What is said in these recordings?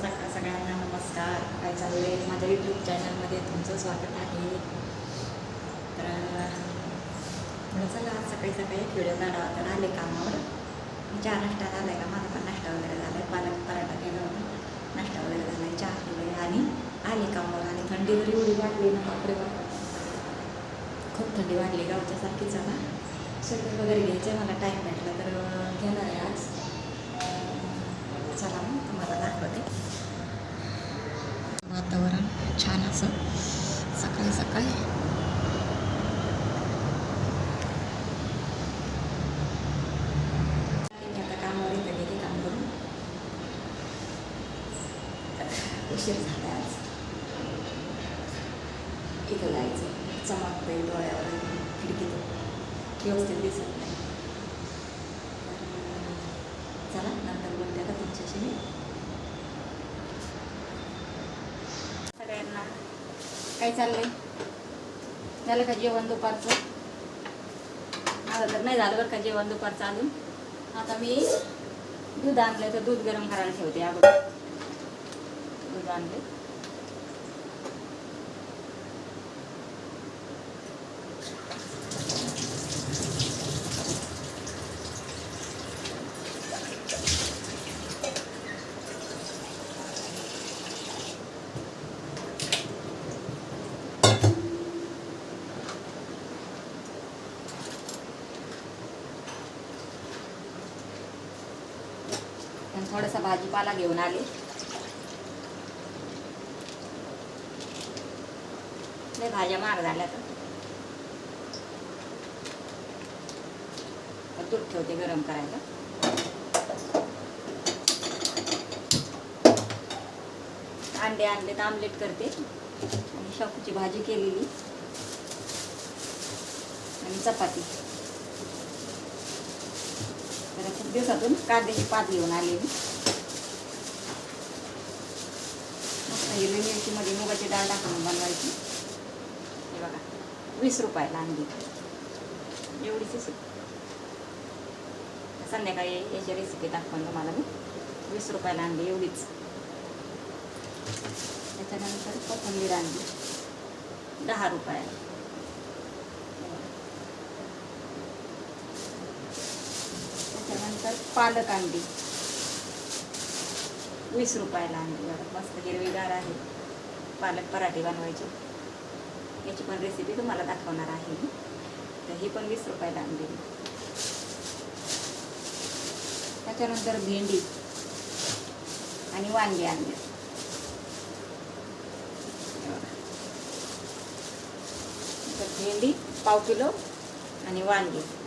सकाळ सगळ्यांना नमस्कार. काय चाललंय? माझ्या यूट्यूब चॅनलमध्ये तुमचं स्वागत आहे. तर म्हणून चला आज सकाळी सकाळी एक व्हिडिओ काढावा. तर आले कामावर. चहा नाश्ता झाला आहे का? माझा पण नाश्ता वगैरे झाला आहे पालक पराठा केला होता. नाश्ता वगैरे झाला आहे चहा आहे आणि आले कामावर. आणि थंडी जरी एवढी वाढली ना बापरे खूप थंडी वाढली गावच्यासारखीच आता स्वेटर वगैरे घ्यायचं आहे मला टाईम भेटला तर घेणार आहे आज. चला मग तुम्हाला दाखवते. वातावरण छान असं सकाळी सकाळी. आता कामावर इथं काम करून. उशीर झाला आज. इथं जायचं. चमकते डोळ्यावर खिडकीत. व्यवस्थित दिसत नाही तर चला नंतर बोलते का तुमच्याशी मी सगळ्यांना. काय चाललंय? झालं का जेवण दुपारचं? माझं तर नाही झालं बरं का जेवण दुपारचं अजून. आता मी दूध आणलं तर दूध गरम करायला ठेवते अगोदर. दूध आणले थोडासा भाजीपाला घेऊन आले. नाही भाज्या मार झाल्या तर. तूप ठेवते गरम करायला. अंडे आणले तर आमलेट करते. आणि शापूची भाजी केलेली. आणि चपाती. खूप दिवसातून कांद्याची पात घेऊन आले मी. मस्त हिरवी मिरचीमध्ये मुगाची डाळ टाकून बनवायची. हे बघा वीस रुपयाला आणली. एवढीच संध्याकाळी याची रेसिपी दाखवून तुम्हाला मी. वीस रुपयाला आणली एवढीच. त्याच्यानंतर कोथिंबीर आणली. दहा रुपयाला त्याच्यानंतर पालक अंडी वीस रुपयाला अंडी बघा मस्त हिरवीगार आहे. पालक पराठे बनवायचे. याची पण रेसिपी तुम्हाला दाखवणार आहे मी. तर ही पण वीस रुपयाला अंडी त्याच्यानंतर भेंडी आणि वांगे आणले. तर भेंडी पाव किलो आणि वांगे.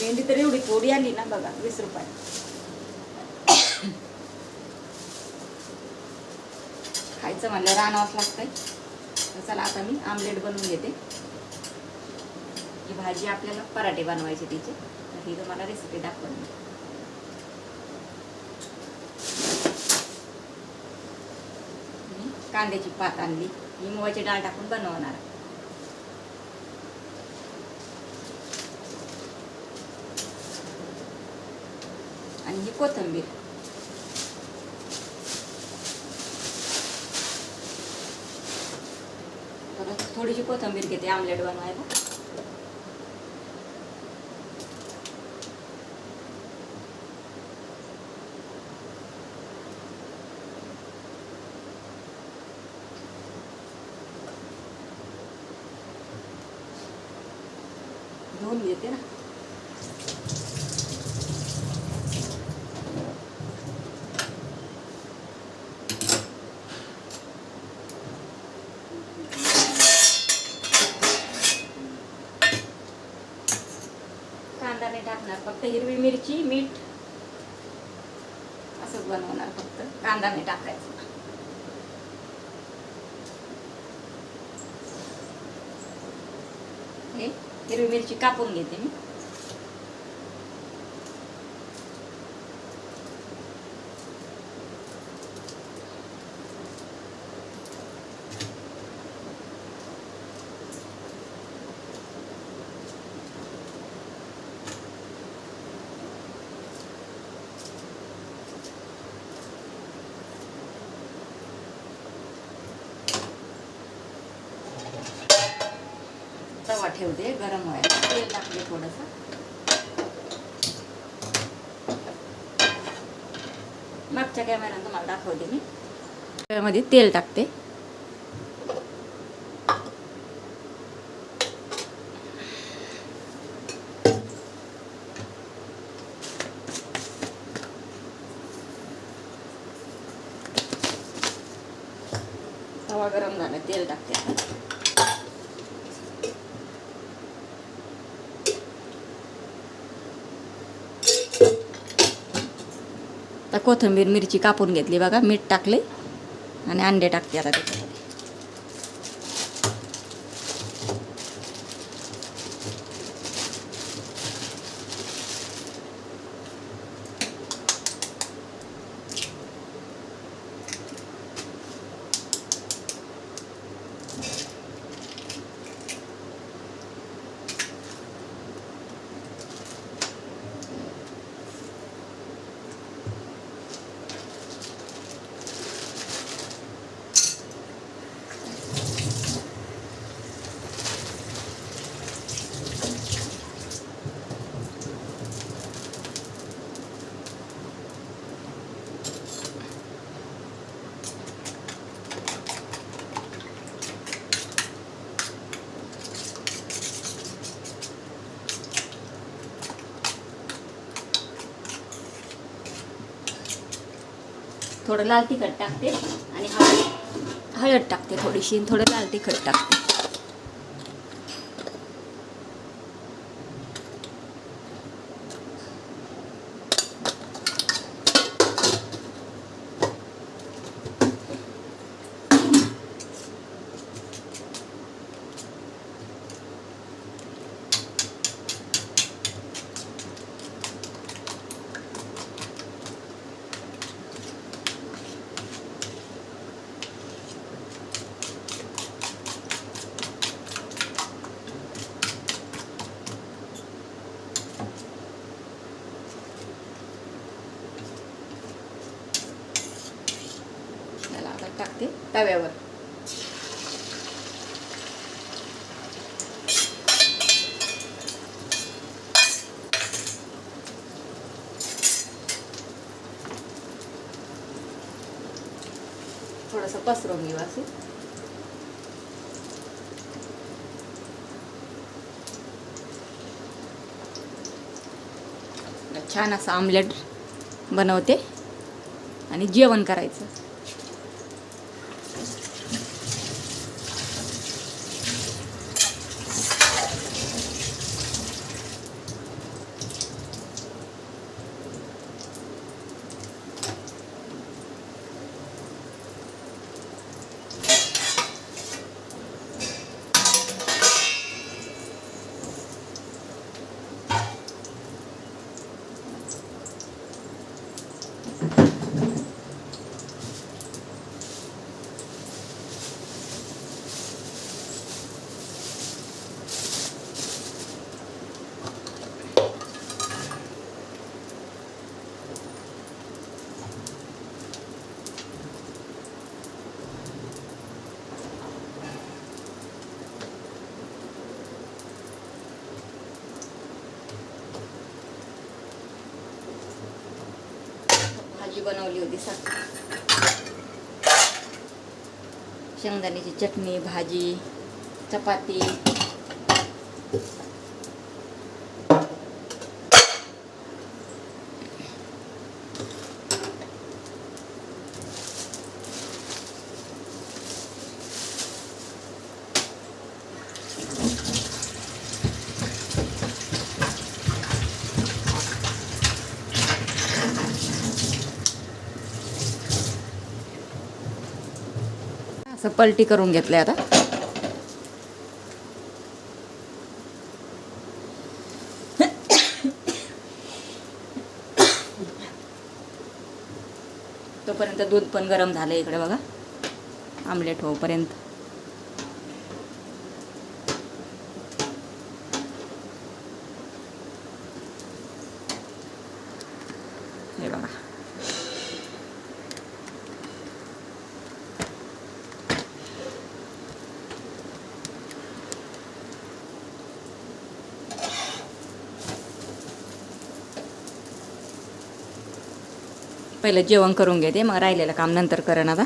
भेंडी तर एवढी थोडी आली ना बघा वीस रुपये. खायचं म्हणलं राहणावंच लागतंय. तर चला आता मी आमलेट बनवून घेते. ही भाजी आपल्याला पराठे बनवायचे तिचे. तर ही तुम्हाला रेसिपी दाखवून मी. कांद्याची पात आणली. ही मुगाची डाळ टाकून बनवणार. आणि ही कोथिंबीर. परत थोडीशी कोथिंबीर घेते आमलेट बनवायला. धुवून घेते ना. कांदा नाही टाकणार. फक्त हिरवी मिरची मीठ असंच बनवणार फक्त. कांदा नाही टाकायचा. हे हिरवी मिरची कापून घेते मी. ठेवते गरम व्हायला. तेल टाकले थोडंसं. मागच्या कॅमेऱ्यानं तुम्हाला दाखवते मी. त्यामध्ये तेल टाकते. तवा गरम झाला तेल टाकते आता. कोथिंबीर मिरची कापून घेतली बघा मीठ टाकले आणि अंडे टाकते आता त्याच्यामध्ये थोडं लाल तिखट टाकते आणि हळद हळद टाकते थोडीशी थोडं लाल तिखट टाकते. आता तव्यावर. थोडंसं पसरवून घेऊ असे छान असं आमलेट बनवते आणि जेवण करायचं भाजी बनवली होती सकाळी शेंगदाण्याची चटणी भाजी चपाती. असं पलटी करून घेतलंय आता. तोपर्यंत दूध पण गरम झालं इकडे बघा. आमलेट होपर्यंत हे बघा पहिलं जेवण करून घेते मग राहिलेलं काम नंतर करणार आता.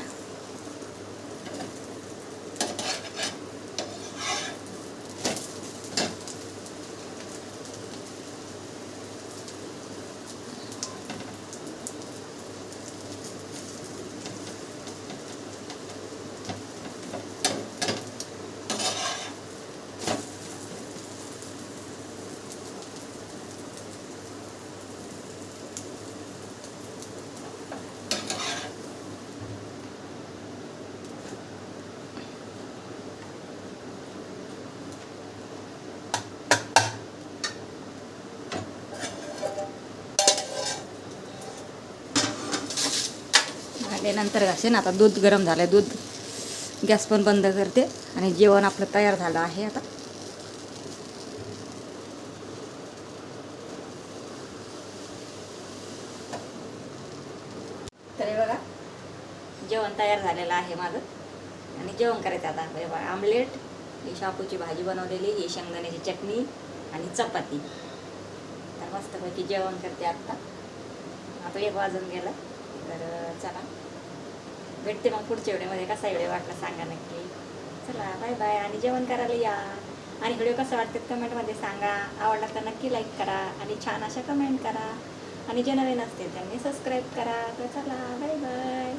भांडे नंतर घासेन. आता दूध गरम झालं दूध गॅस पण बंद करते आणि जेवण आपलं तयार झालं आहे आता. तर हे बघा जेवण तयार झालेलं आहे माझं. आणि जेवण करायचं आता. हे बघा आमलेट ही शापूची भाजी बनवलेली ही शेंगदाण्याची चटणी आणि चपाती. तर मस्तपैकी जेवण करते आत्ता आता एक वाजून गेलं. तर चला. भेटते मग पुढच्या व्हिडिओमध्ये. कसा व्हिडिओ वाटला सांगा नक्की. चला बाय बाय आणि जेवण करायला या. आणि व्हिडिओ कसं वाटते कमेंटमध्ये सांगा. आवडला तर नक्की लाईक करा आणि छान अशा कमेंट करा. आणि जे नवीन असतील त्यांनी सबस्क्राईब करा. तर चला बाय बाय